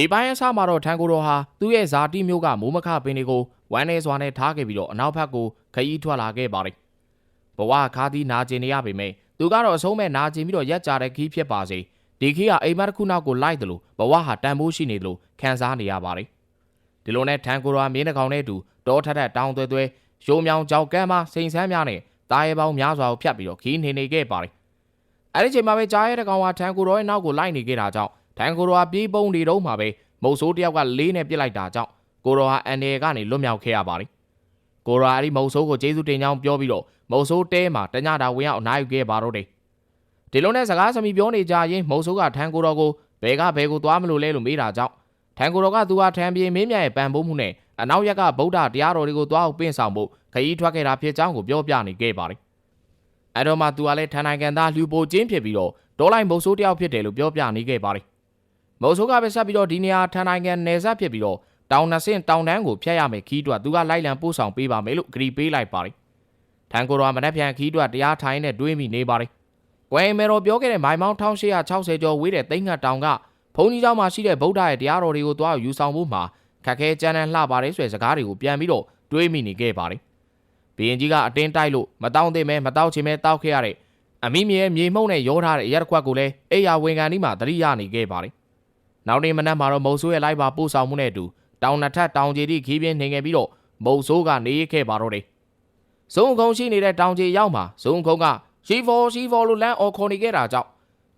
ဒီပိုင်းအစားမှာတော့ထန်ကိုတော်ဟာသူ့ရဲ့ဇာတိမျိုးကမိုးမခပင်တွေကိုဝမ်းနေစွာနဲ့ထားခဲ့ပြီးတော့အနောက်ဘက်ကိုခရီးထွက်လာခဲ့ပါတယ်။ဘဝခါးသီးနာကျင်နေရပေမဲ့သူကတော့အဆုံးမဲ့နာကျင်ပြီးတော့ရက်ကြတဲ့ခီးဖြစ်ပါစေ။ဒီခီးကအိမ်မက်တစ်ခုနောက်ကိုလိုက်တယ်လို့ဘဝဟာတန်ဖိုးရှိနေတယ်လို့ခံစားနေရပါတယ်။ဒီလိုနဲ့ထန်ကိုတော်ဟာမြင်းတစ်ကောင်နဲ့အတူတောထက်ထက်တောင်းသွဲသွဲရိုးမြောင်ကြောက်ကမ်းမှာစိန်ဆန်းများနဲ့တာရဲပေါင်းများစွာကိုဖြတ်ပြီးတော့ခီးနေနေခဲ့ပါတယ်။အဲဒီချိန်မှာပဲကြားရဲတဲ့ကောင်ကထန်ကိုတော်ရဲ့နောက်ကိုလိုက်နေခဲ့တာကြောင့် ထန်ကိုတော်ဟာပြေးပုံနေတော့မှာပဲမုတ်ဆိုးတယောက်ကလေးနဲ့ပြစ်လိုက်တာကြောင့်ကိုရောဟာအန်နယ်ကနေလွတ်မြောက်ခဲ့ရပါတယ်။ကိုရောဟာဒီမုတ်ဆိုးကိုကျေးဇူးတင်ကြောင်းပြောပြီးတော့မုတ်ဆိုးတဲမှာတညတာဝင်ရောက်အနားယူခဲ့ပါတော့တယ်။ဒီလိုနဲ့စကားစမီပြောနေကြရင်မုတ်ဆိုးကထန်ကိုရောကိုဘယ်ကဘယ်ကိုသွားမလို့လဲလို့မေးတာကြောင့်ထန်ကိုရောကသူဟာထန်ပြေမင်းမြတ်ရဲ့ပံပိုးမှုနဲ့အနောက်ရက်ကဗုဒ္ဓတရားတော်တွေကိုသွားအောင်ပင့်ဆောင်ဖို့ခရီးထွက်ခဲ့တာဖြစ်ကြောင်းကိုပြောပြနေခဲ့ပါတယ်။အဲတော့မှသူကလည်းထန်နိုင်ငံသားလူပိုချင်းဖြစ်ပြီးတော့ဒေါ်လိုက်မုတ်ဆိုးတယောက်ဖြစ်တယ်လို့ပြောပြနေခဲ့ပါတယ်။ မော်ဆိုကပဲဆက်ပြီးတော့ဒီနေရာထန်နိုင်ငံနယ်စပ်ဖြစ်ပြီးတော့တောင်နှဆင့်တောင်တန်းကိုဖြတ်ရမယ်ခီးအတွက်သူကလိုက်လံပို့ဆောင်ပေးပါမယ်လို့ကြေပေးလိုက်ပါတယ်။ထန်ကိုရောမနက်ဖြန်ခီးအတွက်တရားထိုင်နဲ့တွေးမိနေပါတယ်။ကွယ်မေရောပြောခဲ့တဲ့မိုင်မောင်း1860ကျော်ဝေးတဲ့သိန်းကတောင်ကဘုန်းကြီးကျောင်းမှာရှိတဲ့ဗုဒ္ဓရဲ့တရားတော်တွေကိုသွားယူဆောင်ဖို့မှာခက်ခဲကြမ်းတမ်းလှပါတယ်ဆိုတဲ့စကားတွေကိုပြန်ပြီးတော့တွေးမိနေခဲ့ပါတယ်။ဘီရင်ကြီးကအတင်းတိုက်လို့မတောင်းသေးမဲမတောက်ချင်မဲတောက်ခဲ့ရတဲ့အမိမြေမြေမှုန့်နဲ့ရောထားတဲ့အရက်တစ်ခွက်ကိုလည်းအိယာဝင်ကန်ဒီမှာတရိရနေခဲ့ပါတယ် နောက်နေ့မနက်မှာတော့မုံဆိုးရဲ့လိုက်ပါပို့ဆောင်မှုနဲ့အတူတောင်နှစ်ထပ်တောင်ကြီးတိခီးပြင်းနေခဲ့ပြီးတော့မုံဆိုးကနေရခဲ့ပါတော့တယ်။ဇုံခုံရှိနေတဲ့တောင်ကြီးရောက်မှာဇုံခုံကရှီဖော်ရှီဖော်လို့လမ်းအော်ခေါ်နေခဲ့တာကြောင့်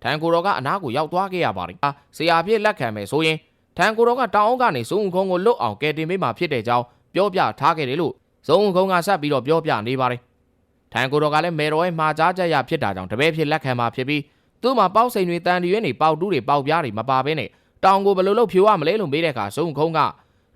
ထန်ကိုတော်ကအနားကိုရောက်သွားခဲ့ရပါတယ်။ဆရာပြည့်လက်ခံမယ်ဆိုရင်ထန်ကိုတော်ကတောင်အုပ်ကနေဇုံခုံကိုလွတ်အောင်ကယ်တင်ပေးမှာဖြစ်တဲ့ကြောင်းပြောပြထားခဲ့တယ်လို့ဇုံခုံကဆက်ပြီးတော့ပြောပြနေပါတယ်။ထန်ကိုတော်ကလည်းမေတော်ရဲ့မှာကြားချက်ရဖြစ်တာကြောင့်တပည့်ဖြစ်လက်ခံမှာဖြစ်ပြီးသူ့မှာပေါက်စိန်တွေတန်ရွေးနေပေါက်တူးတွေပေါက်ပြားတွေမပါဘဲနဲ့ တောင်ကိုဘယ်လိုလုပ်ဖြိုးရမလဲလို့မေးတဲ့အခါစုံခုံးက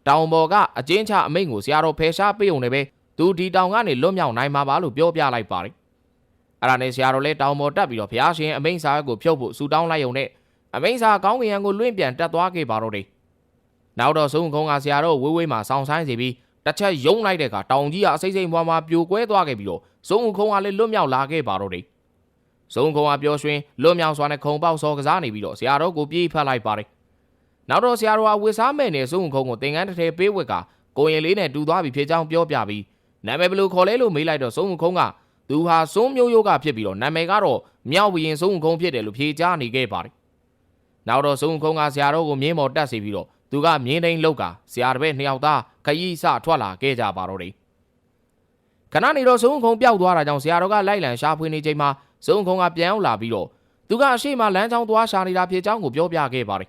တောင်ပေါ်ကအကျဉ်းချအမိန့်ကိုဆရာတော်ဖယ်ရှားပေးုံနဲ့ပဲသူဒီတောင်ကနေလွတ်မြောက်နိုင်မှာပါလို့ပြောပြလိုက်ပါတယ်။အဲ့ဒါနဲ့ဆရာတော်လည်းတောင်ပေါ်တက်ပြီးတော့ဘုရားရှင်အမိန့်စာကိုဖြုတ်ဖို့ဆူတောင်းလိုက်ုံနဲ့အမိန့်စာကောင်းကင်ရန်ကိုလွင့်ပြန်တက်သွားခဲ့ပါတော့တယ်။နောက်တော့စုံခုံးကဆရာတော်ဝေးဝေးမှာဆောင်းဆိုင်စီပြီးတစ်ချက်ယုံလိုက်တဲ့အခါတောင်ကြီးကအစိမ့်စိမ့်မွားမွားပြိုကွဲသွားခဲ့ပြီးတော့စုံခုံးကလည်းလွတ်မြောက်လာခဲ့ပါတော့တယ်။စုံခုံးကပြောရွှင်လွတ်မြောက်စွာနဲ့ခုံပေါက်စောကစားနေပြီးတော့ဆရာတော်ကိုပြေးဖတ်လိုက်ပါတယ် နောက်တော့ဆရာတော်ကဝစ်စားမဲ့နေစုံခုံကိုသင်္ကန်းတစ်ထည်ပေးဝက်ကကိုရင်လေးနဲ့တူသွားပြီဖြစ်ကြောင်းပြောပြပြီးနာမည်ဘယ်လိုခေါ်လဲလို့မေးလိုက်တော့စုံခုံကသူဟာစုံမျိုးရိုးကဖြစ်ပြီးတော့နာမည်ကတော့မြောက်ဝရင်စုံခုံဖြစ်တယ်လို့ဖြေကြားနေခဲ့ပါတယ်။နောက်တော့စုံခုံကဆရာတော်ကိုမြင်းပေါ်တက်စီပြီးတော့သူကမြင်းတိန်လောက်ကဆရာတစ်ပည့်နှစ်ယောက်သားခရီးစထွက်လာခဲ့ကြပါတော့တယ်။ခဏနေတော့စုံခုံပျောက်သွားတာကြောင့်ဆရာတော်ကလိုက်လံရှာဖွေနေချိန်မှာစုံခုံကပြန်ရောက်လာပြီးတော့သူကအရှိမလမ်းချောင်းသွားရှာနေတာဖြစ်ကြောင်းကိုပြောပြခဲ့ပါတယ်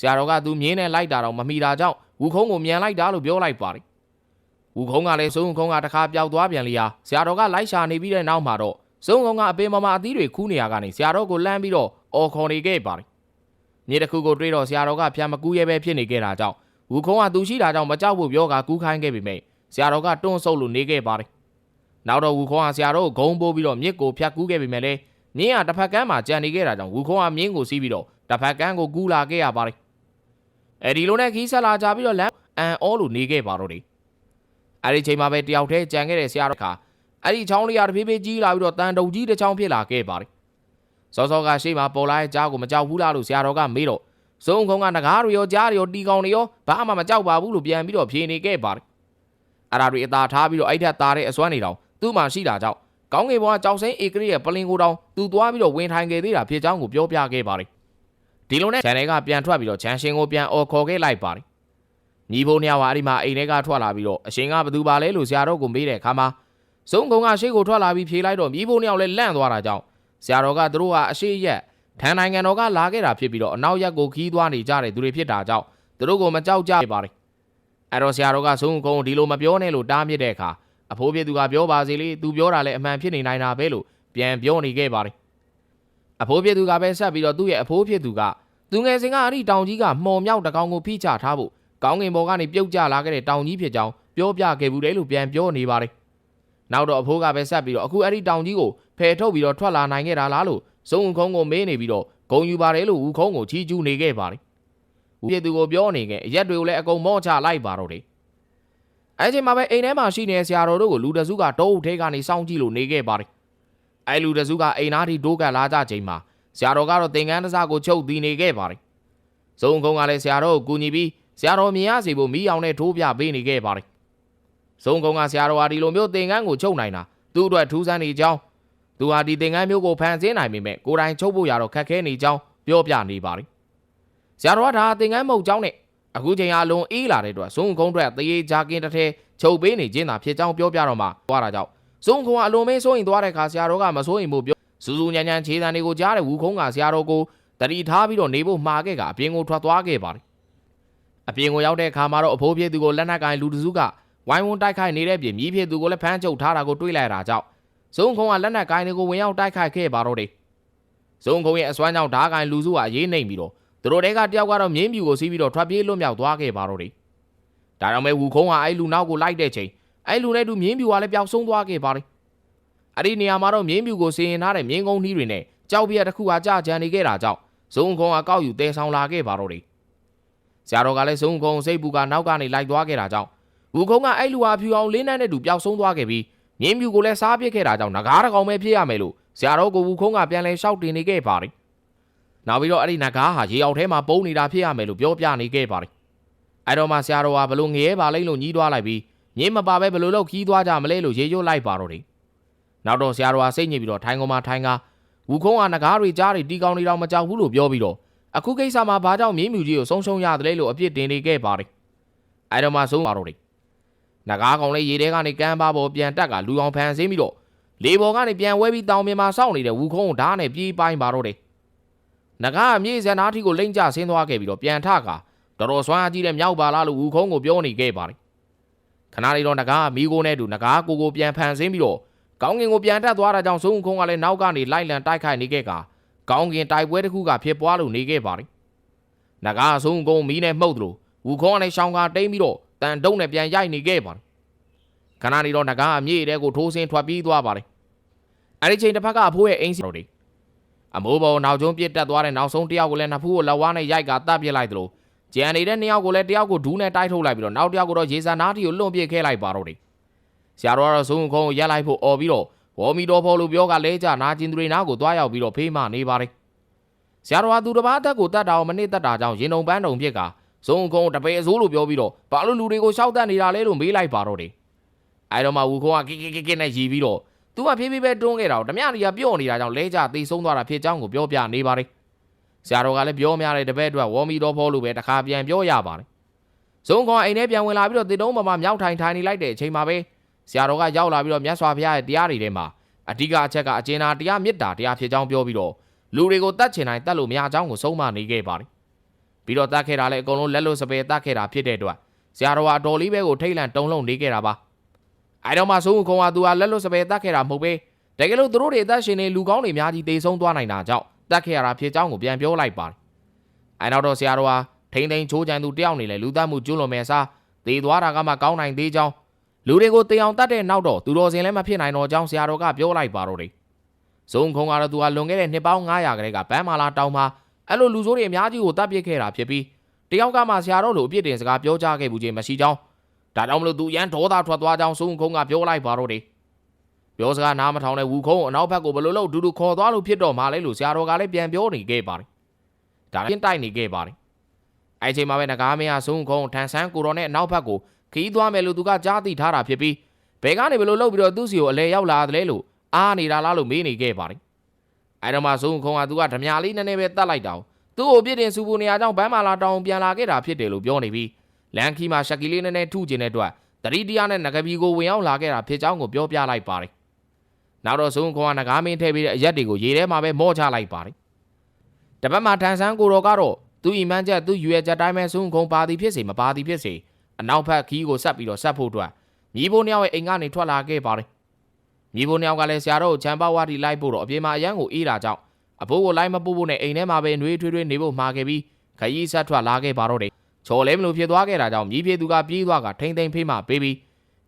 ဆရာတော်ကသူမြင်းနဲ့လိုက်တာတော့မမိတာကြောင့်ဝူခုံးကိုမြန်လိုက်တာလို့ပြောလိုက်ပါတယ်။ဝူခုံးကလည်းစုံခုံးကတခါပျောက်သွားပြန်လီဟာဆရာတော်ကလိုက်ရှာနေပြီးတဲ့နောက်မှာတော့စုံခုံးကအပေမမအသီးတွေခူးနေရကနေဆရာတော်ကိုလှမ်းပြီးတော့အော်ခေါ်နေခဲ့ပါတယ်။မြေတစ်ခုကိုတွေးတော့ဆရာတော်ကပြန်မကူးရဲပဲဖြစ်နေခဲ့တာကြောင့်ဝူခုံးကသူရှိတာကြောင့်မကြောက်ဖို့ပြောကကူးခိုင်းခဲ့ပေမဲ့ဆရာတော်ကတွန်းဆုပ်လို့နေခဲ့ပါတယ်။နောက်တော့ဝူခုံးကဆရာတော်ကိုဂုံပိုးပြီးတော့မြစ်ကိုဖြတ်ကူးခဲ့ပေမဲ့လည်းမြင်းကတစ်ဖက်ကမ်းမှာကြံနေခဲ့တာကြောင့်ဝူခုံးကမြင်းကိုစီးပြီးတော့တစ်ဖက်ကမ်းကိုကူးလာခဲ့ရပါတယ် အဲဒီလိုနဲ့ခီးဆက်လာကြပြီးတော့လမ်းအန်အောလို့နေခဲ့ပါတော့တယ်အဲဒီချိန်မှာပဲတယောက်တည်းကြံခဲ့တဲ့ဆရာတော်ခါအဲ့ဒီချောင်းလေးရတဖြည်းဖြည်းကြီးလာပြီးတော့တန်တုံကြီးတစ်ချောင်းဖြစ်လာခဲ့ပါတယ်စောစောကရှေ့မှာပေါ်လာတဲ့ကြားကိုမကြောက်ဘူးလားလို့ဆရာတော်ကမေးတော့စုံခုံကငကားတွေရောကြားတွေရောတီကောင်တွေရောဘာမှမကြောက်ပါဘူးလို့ပြန်ပြီးတော့ဖြေနေခဲ့ပါတယ်အဲ့ဒါတွေအသာထားပြီးတော့အဲ့ထက်သားတဲ့အစွမ်းနေတောင်သူ့မှာရှိတာကြောင့်ကောင်းကင်ဘဝကြောက်စိမ့်ဧကရိရဲ့ပလင်ကိုတောင်သူသွားပြီးတော့ဝင်ထိုင်ခဲ့သေးတာဖြစ်ကြောင်းကိုပြောပြခဲ့ပါတယ် ဒီလိုနဲ့ channel ကပြန်ထွက်ပြီးတော့ချန်ရှင်ကိုပြန်អော်ခေါ်ခဲ့လိုက်ပါတယ်။ညီဖို့နှစ်ယောက်ဟာအဲ့ဒီမှာအိမ်ထဲကထွက်လာပြီးတော့အရှင်ကဘသူပါလဲလို့ဆရာတော်ကိုမေးတဲ့အခါမှာစုံကုံကရှေ့ကိုထွက်လာပြီးဖြေလိုက်တော့ညီဖို့နှစ်ယောက်လည်းလန့်သွားတာကြောင့်ဆရာတော်ကသူတို့ဟာအရှိရက်ထန်နိုင်ငံတော်ကလာခဲ့တာဖြစ်ပြီးတော့အနောက်ရက်ကိုခီးသွားနေကြတဲ့သူတွေဖြစ်တာကြောင့်သူတို့ကိုမကြောက်ကြပါတယ်အဲ့တော့ဆရာတော်ကဆုံးကုန်းဒီလိုမပြောနဲ့လို့တားမြစ်တဲ့အခါအဖိုးဖြစ်သူကပြောပါစေလေသူပြောတာလည်းအမှန်ဖြစ်နေနိုင်တာပဲလို့ပြန်ပြောနေခဲ့ပါတယ် အဖိုးဖြစ်သူကပဲဆက်ပြီးတော့သူ့ရဲ့အဖိုးဖြစ်သူကသူငယ်စဉ်ကအဲ့ဒီတောင်ကြီးကမှော်မြောက်တကောင်ကိုဖိချထားဖို့ကောင်းကင်ဘော်ကနေပြုတ်ကျလာခဲ့တဲ့တောင်ကြီးဖြစ်ကြောင်းပြောပြခဲ့ဘူးတယ်လို့ပြန်ပြောနေပါတယ်နောက်တော့အဖိုးကပဲဆက်ပြီးတော့အခုအဲ့ဒီတောင်ကြီးကိုဖယ်ထုတ်ပြီးတော့ထွက်လာနိုင်ခဲ့တာလားလို့စုံခုံကိုမေးနေပြီးတော့ဂုံယူပါတယ်လို့ဦးခုံးကိုချီးကျူးနေခဲ့ပါတယ်ဦးပြည့်သူကိုပြောနေခဲ့အရက်တွေကိုလည်းအကုန်မော့ချလိုက်ပါတော့တယ်အဲ့ချိန်မှာပဲအိမ်ထဲမှာရှိနေတဲ့ဆရာတော်တို့ကိုလူတစုကတောအုပ်ထဲကနေစောင့်ကြည့်လို့နေခဲ့ပါတယ် အဲ့လူတစုကအိမ်သားထိတိုးကပ်လာကြချိန်မှာဆရာတော်ကတော့သင်္ကန်းတစားကိုချုပ်တည်နေခဲ့ပါတယ်စုံခုံကလည်းဆရာတော်ကိုကူညီပြီးဆရာတော်မြင်ရစီဖို့မိအောင်နဲ့ထိုးပြပေးနေခဲ့ပါတယ်စုံခုံကဆရာတော်ဟာဒီလိုမျိုးသင်္ကန်းကိုချုပ်နိုင်တာသူ့အတွက်ထူးဆန်းနေကြောင်းသူဟာဒီသင်္ကန်းမျိုးကိုဖန်ဆင်းနိုင်ပေမဲ့ကိုယ်တိုင်ချုပ်ဖို့ရတော့ခက်ခဲနေကြောင်းပြောပြနေပါတယ်။ဆရာတော်ကဒါသင်္ကန်းမဟုတ်ကြောင်းနဲ့အခုချိန်အလုံးအေးလာတဲ့အတွက်ဇုံကုန်းအတွက်တရေဂျာကင်းတစ်ထဲချုပ်ပေးနေခြင်းသာဖြစ်ကြောင်းပြောပြတော့မှသွားတာကြောင့် ဇုံကုန်းကအလုံးမင်းစိုးရင်သွားတဲ့အခါဆရာတော်ကမစိုးရင်ဖို့ပြောစူးစူးညံ့ညံ့ခြေတံတွေကိုကြားတဲ့ဝူခုံးကဆရာတော်ကိုတတိထားပြီးတော့နေဖို့မှာခဲ့ကအပြင်ကိုထွက်သွားခဲ့ပါတယ်။အပြင်ကိုရောက်တဲ့အခါမှာတော့အဖိုးပြေသူကိုလက်နက်ကင်လူတစုကဝိုင်းဝန်းတိုက်ခိုက်နေတဲ့ပြင်မြည်ပြေသူကိုလည်းဖမ်းချုပ်ထားတာကိုတွေ့လိုက်ရတာကြောင့်ဇုံခုံကလက်နက်ကိုင်းတွေကိုဝင်ရောက်တိုက်ခိုက်ခဲ့ပါတော့တယ်။ဇုံခုံရဲ့အစွမ်းကြောင့်ဓာကိုင်းလူစုဟာရေးနှိမ်ပြီးတော့သူတို့တဲကတယောက်ကတော့မြင်းပြူကိုစီးပြီးတော့ထွက်ပြေးလွတ်မြောက်သွားခဲ့ပါတော့တယ်။ဒါကြောင့်ပဲဝူခုံကအဲ့လူနောက်ကိုလိုက်တဲ့ချိန် အဲ့လူနဲ့တူမြင်းပြူကလည်းပျောက်ဆုံးသွားခဲ့ပါတယ်။အဲ့ဒီနေရာမှာတော့မြင်းပြူကိုစီရင်ထားတဲ့မြင်းကုန်းနှီးတွေနဲ့ကြောက်ပြက်တစ်ခုကကြာကြံနေခဲ့တာကြောင့်ဇုံခုံကကောက်ယူတဲဆောင်လာခဲ့ပါတော့တယ်။ဆရာတော်ကလည်းဇုံခုံစိတ်ပူကနောက်ကနေလိုက်သွားခဲ့တာကြောင့်ဝူခုံကအဲ့လူဟာဖြူအောင်လင်းနှန်းနဲ့တူပျောက်ဆုံးသွားခဲ့ပြီးမြင်းပြူကိုလည်းစားပစ်ခဲ့တာကြောင့်ငကားတစ်ကောင်ပဲဖြစ်ရမယ်လို့ဆရာတော်ကိုဝူခုံးကပြန်လဲလျှောက်တင်နေခဲ့ပါတယ်။နောက်ပြီးတော့အဲ့ဒီငကားဟာရေအောက်ထဲမှာပုံနေတာဖြစ်ရမယ်လို့ပြောပြနေခဲ့ပါတယ်။အဲ့တော့မှဆရာတော်ကဘလို့ငရဲပါလိမ့်လို့ညှီးသွားလိုက်ပြီး မြင်းမပါပဲဘလို့လို့ခီးသွားကြမလဲလို့ရေရွတ်လိုက်ပါတော့တယ်။နောက်တော့ဆရာတော်ကစိတ်ညစ်ပြီးတော့ထိုင်ကုန်မှာထိုင်ကဝူခုံးကငကားတွေကြားတွေတီကောင်တွေတော့မကြောက်ဘူးလို့ပြောပြီးတော့အခုကိစ္စမှာဘာကြောင့်မြင်းမြူကြီးကိုဆုံးရှုံးရတယ်လဲလို့အပြစ်တင်နေခဲ့ပါတယ်။အဲ့တော့မှဆုံးပါတော့တယ်။နဂါးကောင်လေးရေထဲကနေကမ်းပါပေါ်ပြန်တက်ကလူအောင်ဖန်ဆင်းပြီးတော့လေပေါ်ကနေပြန်ဝဲပြီးတောင်ပြင်မှာစောင့်နေတဲ့ဝူခုံးကိုဓာတ်နဲ့ပြေးပိုင်းပါတော့တယ်။နဂါးကမြေစံသားထီကိုလိမ့်ကျဆင်းသွားခဲ့ပြီးတော့ပြန်ထကတော်တော်ဆွမ်းအားကြီးတဲ့မြောက်ပါလားလို့ဝူခုံးကိုပြောနေခဲ့ပါတယ်။ ခဏလေးတော့နဂါးကမိကိုနဲ့တူနဂါးကိုကိုပြန်ဖန်ဆင်းပြီးတော့ကောင်းကင်ကိုပြန်တက်သွားတာကြောင့်ဆုံးခုံးကလည်းနောက်ကနေလိုက်လံတိုက်ခိုက်နေခဲ့ကကောင်းကင်တိုက်ပွဲတစ်ခုကဖြစ်ပွားလို့နေခဲ့ပါတယ်။နဂါးဆုံးကုန်းမီးနဲ့မှုတ်သလိုဝူခုံးကလည်းရှောင်းကတိမ့်ပြီးတော့တန်တုံးနဲ့ပြန်ရိုက်နေခဲ့ပါတယ်ခဏနေတော့နဂါးအမြေတဲကိုထိုးဆင်းထွက်ပြေးသွားပါတယ်အဲ့ဒီချိန်တစ်ဖက်ကအဖိုးရဲ့အင်းစီတော်တွေအမိုးပေါ်နောက်ကျုံးပြစ်တက်သွားတဲ့နောက်ဆုံးတစ်ယောက်ကိုလည်းနှစ်ဖူးကိုလက်ဝါးနဲ့ရိုက်ကတပ်ပစ်လိုက်သလို ကြံနေတဲ့နှစ်ယောက်ကိုလည်းတစ်ယောက်ကိုဒူးနဲ့တိုက်ထုတ်လိုက်ပြီးတော့နောက်တစ်ယောက်ကိုတော့ရေစာနားတီကိုလွန့်ပစ်ခဲ့လိုက်ပါတော့တယ်ဆရာတော်ကတော့ဇုံခုံကိုရက်လိုက်ဖို့អော်ပြီးတော့ဝေါ်မီတော်ဖော်လို့ပြောကလဲကြနာကျင်သူတွေနားကိုသွားရောက်ပြီးတော့ဖေးမနေပါတယ်ဆရာတော်ကသူတစ်ပါးတက်ကိုတတ်တာအောင်မနစ်တတ်တာကြောင့်ရင်ုံပန်းတုံဖြစ်ကဇုံခုံတပယ်အစိုးလို့ပြောပြီးတော့ဘာလို့လူတွေကိုရှောက်တတ်နေတာလဲလို့မေးလိုက်ပါတော့တယ်အဲတော့မှဝူခုံကကိကိကိကိနဲ့ရီပြီးတော့သူကဖြည်းဖြည်းပဲတွန်းခဲ့တာဓမြရီကပြော့နေတာကြောင့်လဲကြသိဆုံးသွားတာဖြစ်ကြောင်းကိုပြောပြနေပါတယ် ဆရာတော်ကလည်းပြောများတဲ့တပည့်အတွက်ဝေါ်မီတော်ဖော်လို့ပဲတခါပြန်ပြောရပါတယ်ဇုံခွန်အိမ်ထဲပြန်ဝင်လာပြီးတော့တင်တုံးပေါ်မှာမြောက်ထိုင်ထိုင်နေလိုက်တဲ့အချိန်မှာပဲဆရာတော်ကရောက်လာပြီးတော့မြတ်စွာဘုရားရဲ့တရားတွေထဲမှာအဓိကအချက်ကအကျဉ်းသာတရားမေတ္တာတရားဖြစ်ကြောင်းပြောပြီးတော့လူတွေကိုတတ်ချင်တိုင်းတတ်လို့မရကြောင်းကိုဆုံးမနေခဲ့ပါတယ်ပြီးတော့တတ်ခဲ့တာလည်းအကုန်လုံးလက်လို့စပယ်တတ်ခဲ့တာဖြစ်တဲ့အတွက်ဆရာတော်ကအတော်လေးပဲကိုထိတ်လန့်တုံလုံးနေခဲ့တာပါအဲတော့မှဆိုးခုံကသူကလက်လို့စပယ်တတ်ခဲ့တာမဟုတ်ပဲတကယ်လို့သူတို့တွေအသက်ရှင်နေလူကောင်းတွေအများကြီးတေဆုံးသွားနိုင်တာကြောင့် တတ်ခဲ့ရတာဖြစ်ကြောင်းကိုပြန်ပြောလိုက်ပါတယ်အဲနောက်တော့ဆရာတော်ကထိမ့်ထိန်ချိုးချန်သူတယောက်နေလေလူသားမှုကျွလွန်မဲ့စားသေသွားတာကမှကောင်းနိုင်သေးကြောင်းလူတွေကိုတေအောင်တတ်တဲ့နောက်တော့သူတော်စင်လည်းမဖြစ်နိုင်တော့ကြောင်းဆရာတော်ကပြောလိုက်ပါတော့တယ်ဇုံခုံကတော့သူကလွန်ခဲ့တဲ့နှစ်ပေါင်း900ခရဲကဘန်းမာလာတောင်မှာအဲ့လိုလူဆိုးတွေအများကြီးကိုတပ်ပစ်ခဲ့တာဖြစ်ပြီးတယောက်ကမှဆရာတော်လိုအပြစ်တင်စကားပြောကြခဲ့ဘူးချင်းမရှိကြောင်းဒါကြောင့်မလို့သူရန်ဒေါသထွက်သွားကြောင်းဇုံခုံကပြောလိုက်ပါတော့တယ် ပြောစကားနားမထောင်တဲ့ဝူခုံအနောက်ဘက်ကိုဘယ်လိုလုပ်ဒူဒူခေါ်သွားလို့ဖြစ်တော့မှလဲလို့ဆရာတော်ကလည်းပြန်ပြောနေခဲ့ပါတယ်ဒါလည်းတိုက်နေခဲ့ပါတယ်အဲ့ချိန်မှာပဲငကားမင်းဟာဇုံခုံထန်ဆန်းကိုတော်နဲ့အနောက်ဘက်ကိုခီးသွားမယ်လို့သူကကြားသိထားတာဖြစ်ပြီးဘယ်ကနေဘယ်လိုလုပ်ပြီးတော့သူ့စီကိုအလဲရောက်လာတယ်လို့အားနေတာလားလို့မေးနေခဲ့ပါတယ်။အဲတော့မှဇုံခုံကသူကဓမြလေးနည်းနည်းပဲတတ်လိုက်တာ။သူ့ကိုပြစ်တင်စုပူနေရကြောင်းဘန်းမာလာတောင်ပြန်လာခဲ့တာဖြစ်တယ်လို့ပြောနေပြီးလန်ခီမှာရှက်ကီလေးနည်းနည်းထုကျင်တဲ့အတွက်တတိတရားနဲ့ငကပီကိုဝင်ရောက်လာခဲ့တာဖြစ်ကြောင်းကိုပြောပြလိုက်ပါတယ်။ နောက်တော့ဇုံခုံကငကားမင်းထည့်ပြီးတဲ့အရက်တွေကိုရေထဲမှာပဲမော့ချလိုက်ပါတယ်။တပတ်မှာထန်ဆန်းကိုတော်ကတော့သူ့ဤမှန်းချက်သူ့ရွယ်ချက်တိုင်းပဲဆုံးခုံပါသည်ဖြစ်စေမပါသည်ဖြစ်စေအနောက်ဘက်ခီးကိုဆက်ပြီးတော့ဆက်ဖို့အတွက်မြေဘိုးနှစ်ယောက်ရဲ့အိမ်ကနေထွက်လာခဲ့ပါတယ်မြေဘိုးနှစ်ယောက်ကလည်းဆရာတော်ကိုချမ်းပါဝါတီလိုက်ဖို့တော့အပြင်မှာအရန်ကိုအေးတာကြောင့်အဖိုးကိုလိုက်မပို့ဖို့နဲ့အိမ်ထဲမှာပဲနှွေးထွေးထွေးနေဖို့မှာခဲ့ပြီးခရီးဆက်ထွက်လာခဲ့ပါတော့တယ်ချော်လဲမလို့ဖြစ်သွားခဲ့တာကြောင့်မြေပြေသူကပြေးသွားကထိမ့်သိမ့်ဖေးမှပေးပြီး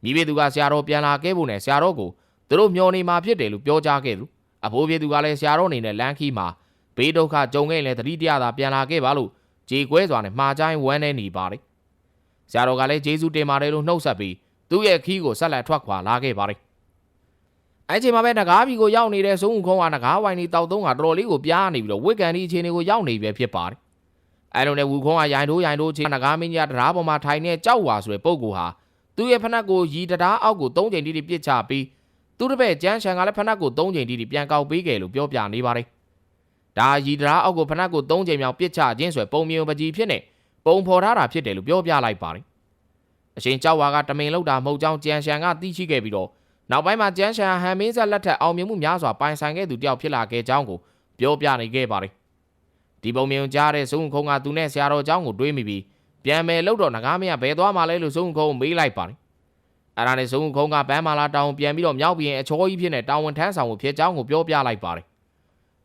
မြေပြေသူကဆရာတော်ပြန်လာခဲ့ဖို့နဲ့ဆရာတော်ကို သူတို့မျောနေမှာဖြစ်တယ်လို့ပြောကြားခဲ့သူအဖိုးပြေသူကလည်းဆရာတော်အနေနဲ့လမ်းခီးမှာဘေးဒုက္ခကြုံခဲ့ရင်လည်းတတိတရသာပြန်လာခဲ့ပါလို့ကြေကွဲစွာနဲ့မှားချိုင်းဝမ်းနေနေပါတယ်ဆရာတော်ကလည်းဂျေဇုတင်ပါတယ်လို့နှုတ်ဆက်ပြီးသူ့ရဲ့ခီးကိုဆက်လက်ထွက်ခွာလာခဲ့ပါတယ်အဲ့ချိန်မှာပဲနဂါးပြီကိုရောက်နေတဲ့စုံဦးခုံးကနဂါးဝိုင်းနေတောက်သုံးကတော်တော်လေးကိုပြားနေပြီးတော့ဝစ်ကန်ဒီအခြေအနေကိုရောက်နေပြီဖြစ်ပါတယ်အဲ့လိုနဲ့ဝူခုံးကရိုင်တိုးရိုင်တိုးချင်းနဂါးမင်းကြီးကတရားပေါ်မှာထိုင်နေကြောက်ဝါဆိုတဲ့ပုံကိုဟာသူ့ရဲ့ဖနက်ကိုရီတရားအောက်ကို၃ချိန်တိတိပြစ်ချပြီး သူ့တစ်ပည့်ကျန်းရှန်ကလည်းဖနက်ကို၃ချိန်တိတိပြန်ကောက်ပေးခဲ့လို့ပြောပြနေပါတယ်ဒါရီတရားအောက်ကိုဖနက်ကို၃ချိန်မြောက်ပြစ်ချခြင်းဆိုပုံမျိုးပကြီးဖြစ်နေပုံဖော်ထားတာဖြစ်တယ်လို့ပြောပြလိုက်ပါတယ်အရှင်ကြောက်ဝါကတမင်လောက်တာမဟုတ်ကြောင်းကျန်းရှန်ကသိရှိခဲ့ပြီးတော့နောက်ပိုင်းမှာကျန်းရှန်ဟန်မင်းဆက်လက်ထက်အောင်မြင်မှုများစွာပိုင်ဆိုင်ခဲ့သူတယောက်ဖြစ်လာခဲ့ကြောင်းကိုပြောပြနေခဲ့ပါတယ်ဒီပုံမြင်ကြားတဲ့စုံခုံကသူနဲ့ဆရာတော်เจ้าကိုတွေးမိပြီးပြန်မယ်လို့တော့ငကားမရဘယ်သွားမှလဲလို့စုံခုံမေးလိုက်ပါတယ် အဲ့ဒါနဲ့စုံခုံကဘန်းမာလာတောင်ပြန်ပြီးတော့မြောက်ပြီးရင်အချောကြီးဖြစ်နေတောင်ဝန်ထမ်းဆောင်ကိုဖြစ်ကြောင်းကိုပြောပြလိုက်ပါတယ်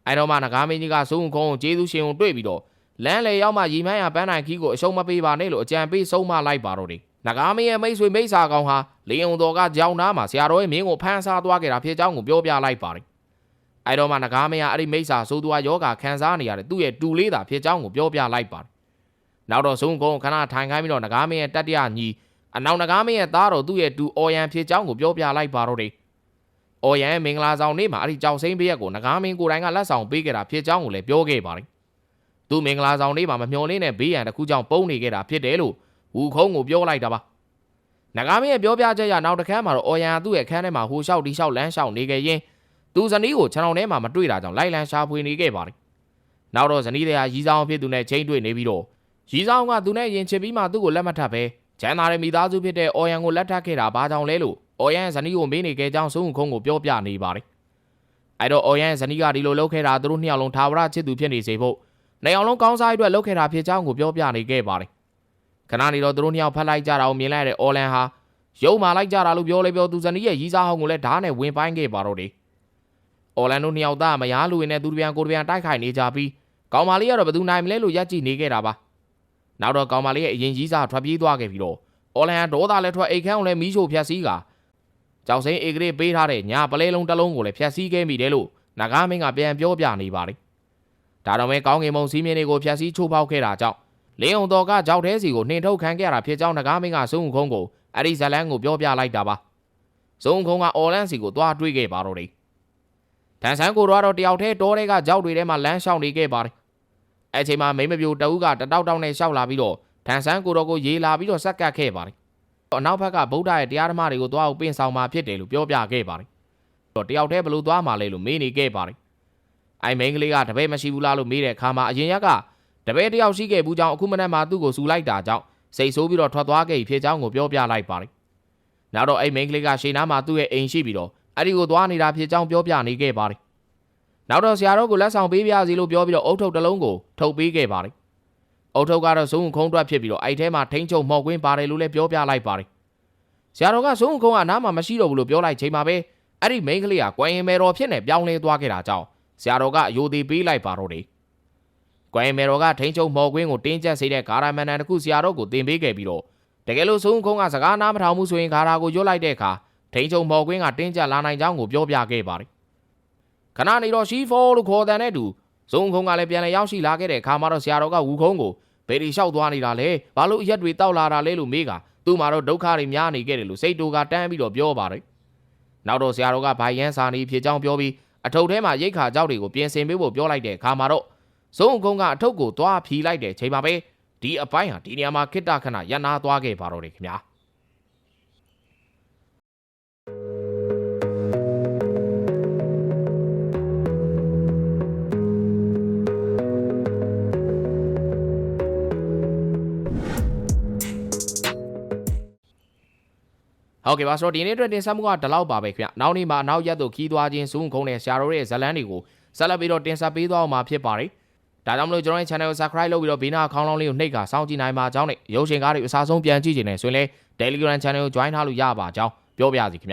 အဲ့တော့မှငကားမင်းကြီးကစုံခုံကိုကျေးဇူးရှင်ကိုတွေ့ပြီးတော့လမ်းလေရောက်မှရီမန်းရပန်းနိုင်ခီးကိုအရှုံးမပေးပါနဲ့လို့အကြံပေးဆုံးမလိုက်ပါတော့တယ်နဂါမင်းရဲ့မိတ်ဆွေမိတ်ဆာကောင်ဟာလေုံတော်ကကြောင်နာမှာဆရာတော်ရဲ့မင်းကိုဖမ်းဆားသွားခဲ့တာဖြစ်ကြောင်းကိုပြောပြလိုက်ပါတယ်။အဲတော့မှနဂါမင်းကအဲ့ဒီမိတ်ဆာဆိုးသူကယောဂခံစားနေရတဲ့သူ့ရဲ့တူလေးတာဖြစ်ကြောင်းကိုပြောပြလိုက်ပါတယ်။နောက်တော့ဆုံးကုန်းခဏထိုင်ခိုင်းပြီးတော့နဂါမင်းရဲ့တတရညီ အနောက်နဂါမင်းရဲ့သားတော်သူ့ရဲ့တူအော်ရန်ဖြစ်ကြောင်းကိုပြောပြလိုက်ပါတော့တယ်။အော်ရန်မင်္ဂလာဆောင်နေ့မှာအဲ့ဒီကြောက်စိမ့်ပေးရက်ကိုနဂါမင်းကိုယ်တိုင်ကလက်ဆောင်ပေးခဲ့တာဖြစ်ကြောင်းကိုလည်းပြောခဲ့ပါတယ်။သူမင်္ဂလာဆောင်နေ့မှာမမျှော်လင့်တဲ့ဘေးရန်တစ်ခုကြောင့်ပုံနေခဲ့တာဖြစ်တယ်လို့ဝူခုံးကိုပြောလိုက်တာပါနဂါမင်းရဲ့ပြောပြချက်ရနောက်တစ်ခါမှာတော့အော်ရန်သူ့ရဲ့အခန်းထဲမှာဟိုလျှောက်ဒီလျှောက်လမ်းလျှောက်နေခဲ့ရင်သူဇနီးကိုခြံတော်ထဲမှာမတွေ့တာကြောင့်လိုက်လံရှာဖွေနေခဲ့ပါတယ်နောက်တော့ဇနီးတရားရီဆောင်ဖြစ်သူနဲ့ချိန်တွေ့နေပြီးတော့ရီဆောင်ကသူနဲ့ရင်ချစ်ပြီးမှသူ့ကိုလက်မထပ်ပဲ ကျန်သာတဲ့မိသားစုဖြစ်တဲ့အော်ရန်ကိုလက်ထပ်ခဲ့တာဘာကြောင့်လဲလို့အော်ရန်ဇနီးကိုမေးနေခဲ့ကြောင်းစုံခုံကိုပြောပြနေပါတယ်အဲ့တော့အော်ရန်ဇနီးကဒီလိုလုပ်ခဲ့တာသူတို့နှစ်ယောက်လုံးသာဝရချစ်သူဖြစ်နေစေဖို့နေအောင်လုံးကောင်းစားအတွက်လုပ်ခဲ့တာဖြစ်ကြောင်းကိုပြောပြနေခဲ့ပါတယ်ခဏနေတော့သူတို့နှစ်ယောက်ဖတ်လိုက်ကြတာကိုမြင်လိုက်တဲ့အော်လန်ဟာရုံမာလိုက်ကြတာလို့ပြောလေပြောသူဇနီးရဲ့ရီးစားဟောင်းကိုလည်းဓာတ်နဲ့ဝင်ပိုင်းခဲ့ပါတော့တယ်အော်လန်တို့နှစ်ယောက်သားမယားလူဝင်နဲ့သူတပြန်ကိုတပြန်တိုက်ခိုက်နေကြပြီးကောင်မလေးကတော့ဘယ်သူနိုင်မလဲလို့ရက်ကြည့်နေခဲ့တာပါ နောက်တော့ကောင်မလေးရဲ့အရင်ကြီးစားထွက်ပြေးသွားခဲ့ပြီးတော့အော်လန်ကဒေါသလည်းထွက်အိတ်ခမ်းကိုလည်းမီးရှို့ဖျက်ဆီးကကြောက်စိမ့်အေဂရေပေးထားတဲ့ညာပလဲလုံးတစ်လုံးကိုလည်းဖျက်ဆီးခဲ့မိတယ်လို့နဂါမင်းကပြန်ပြောပြနေပါတယ်ဒါတော့မဲကောင်းကင်မုံစီးမြင်းတွေကိုဖျက်ဆီးချိုးဖောက်ခဲ့တာကြောင့်လင်းအောင်တော်ကကြောက်သေးစီကိုနှင်ထုတ်ခံခဲ့ရတာဖြစ်ကြောင်းနဂါမင်းကစုံခုံးကိုအဲ့ဒီဇလန်းကိုပြောပြလိုက်တာပါစုံခုံးကအော်လန်စီကိုသွားတွေးခဲ့ပါတော့တယ်တန်ဆန်းကိုတော့တယောက်တည်းတောထဲကကြောက်တွေထဲမှာလမ်းလျှောက်နေခဲ့ပါတယ် အဲ့ချိန်မှာမိမပြိုတအုပ်ကတတောက်တောက်နဲ့ရှောက်လာပြီးတော့တန်ဆန်းကိုတော့ကိုရေးလာပြီးတော့ဆက်ကတ်ခဲ့ပါတယ်အနောက်ဘက်ကဗုဒ္ဓရဲ့တရားဓမ္မတွေကိုသွားအောင်ပင့်ဆောင်มาဖြစ်တယ်လို့ပြောပြခဲ့ပါတယ်တော့တယောက်တည်းဘလို့သွားမှာလဲလို့မေးနေခဲ့ပါတယ်အိုင်မိန်ကလေးကတပည့်မရှိဘူးလားလို့မေးတဲ့အခါမှာအရင်ရက်ကတပည့်တယောက်ရှိခဲ့ဘူးကြောင့်အခုမနေ့မှသူ့ကိုစူလိုက်တာကြောင့်စိတ်ဆိုးပြီးတော့ထွက်သွားခဲ့ပြီဖြစ်ကြောင်းကိုပြောပြလိုက်ပါတယ်။နောက်တော့အဲ့မိန်းကလေးကရှေ့နားမှာသူ့ရဲ့အိမ်ရှိပြီးတော့အဲ့ဒီကိုသွားနေတာဖြစ်ကြောင်းပြောပြနေခဲ့ပါတယ်။ နောက်တော့ဆရာတော်ကိုလက်ဆောင်ပေးပြစီလို့ပြောပြီးတော့အုတ်ထုတ်တစ်လုံးကိုထုတ်ပေးခဲ့ပါတယ်။အုတ်ထုတ်ကတော့ဇုံခုံးတွက်ဖြစ်ပြီးတော့အဲ့ထဲမှာထိန်းချုပ်မော်ကွင်းပါတယ်လို့လည်းပြောပြလိုက်ပါတယ်။ဆရာတော်ကဇုံခုံးကနားမှာမရှိတော့ဘူးလို့ပြောလိုက်ချိန်မှာပဲအဲ့ဒီမိန်းကလေးကကွယ်ရင်မဲတော်ဖြစ်နေပြောင်းလဲသွားခဲ့တာကြောင့်ဆရာတော်ကအယိုသေးပေးလိုက်ပါတော့တယ်။ကွယ်မယ်တော်ကထိန်းချုပ်မော်ကွင်းကိုတင်းကျပ်စေတဲ့ဂါရမန်နန်တစ်ခုဆရာတော်ကိုတင်ပေးခဲ့ပြီးတော့တကယ်လို့ဆုံးခုံးကစကားနားမထောင်မှုဆိုရင်ဂါရာကိုရွတ်လိုက်တဲ့အခါထိန်းချုပ်မော်ကွင်းကတင်းကျပ်လာနိုင်ကြောင်းကိုပြောပြခဲ့ပါတယ် ခဏနေတော့ရှီဖိုးလို့ခေါ်တဲ့တူဆုံးခုံးကလည်းပြန်လည်ရောက်ရှိလာခဲ့တဲ့အခါမှာတော့ဆရာတော်ကဝူခုံးကိုဘယ်ဒီလျှောက်သွားနေတာလဲဘာလို့အရက်တွေတောက်လာတာလဲလို့မေးကသူ့မှာတော့ဒုက္ခတွေများနေခဲ့တယ်လို့စိတ်တူကတန်းပြီးတော့ပြောပါတယ်နောက်တော့ဆရာတော်ကဘိုင်ယန်းစာနေဖြစ်ကြောင်းပြောပြီးအထုပ်ထဲမှာရိတ်ခါကြောက်တွေကိုပြင်ဆင်ပေးဖို့ပြောလိုက်တဲ့အခါမှာတော့ဇုံကုန်းကအထုပ်ကိုသွားဖြီးလိုက်တဲ့ချိန်မှာပဲဒီအပိုင်းဟာဒီနေရာမှာခိတ္တခဏရန်နာသွားခဲ့ပါတော့တယ်ခင်ဗျာ ဟုတ်ကဲ့ပါဆိုတော့ဒီနေ့အတွက်တင်ဆက်မှုကဒီလောက်ပါပဲခင်ဗျနောက်နေ့မှာနောက်ရက်သို့ခီးသွားခြင်းစုံခုံးတဲ့ဆရာတော်ရဲ့ဇလန်းတွေကိုဆက်လက်ပြီးတော့တင်ဆက်ပေးသွားအောင်မှာဖြစ်ပါတယ်ဒါကြောင့်မလို့ကျွန်တော်ရဲ့ channel ကို subscribe လုပ်ပြီးတော့ဘေးနားခေါင်းလောင်းလေးကိုနှိပ်ကစောင့်ကြည့်နိုင်ပါကြောင်းနဲ့ရုပ်ရှင်ကားတွေအစားဆုံးပြန်ကြည့်ချင်တယ်ဆိုရင်လည်း Telegram channel ကို join ထားလို့ရပါကြောင်းပြောပြစီခင်ဗျာ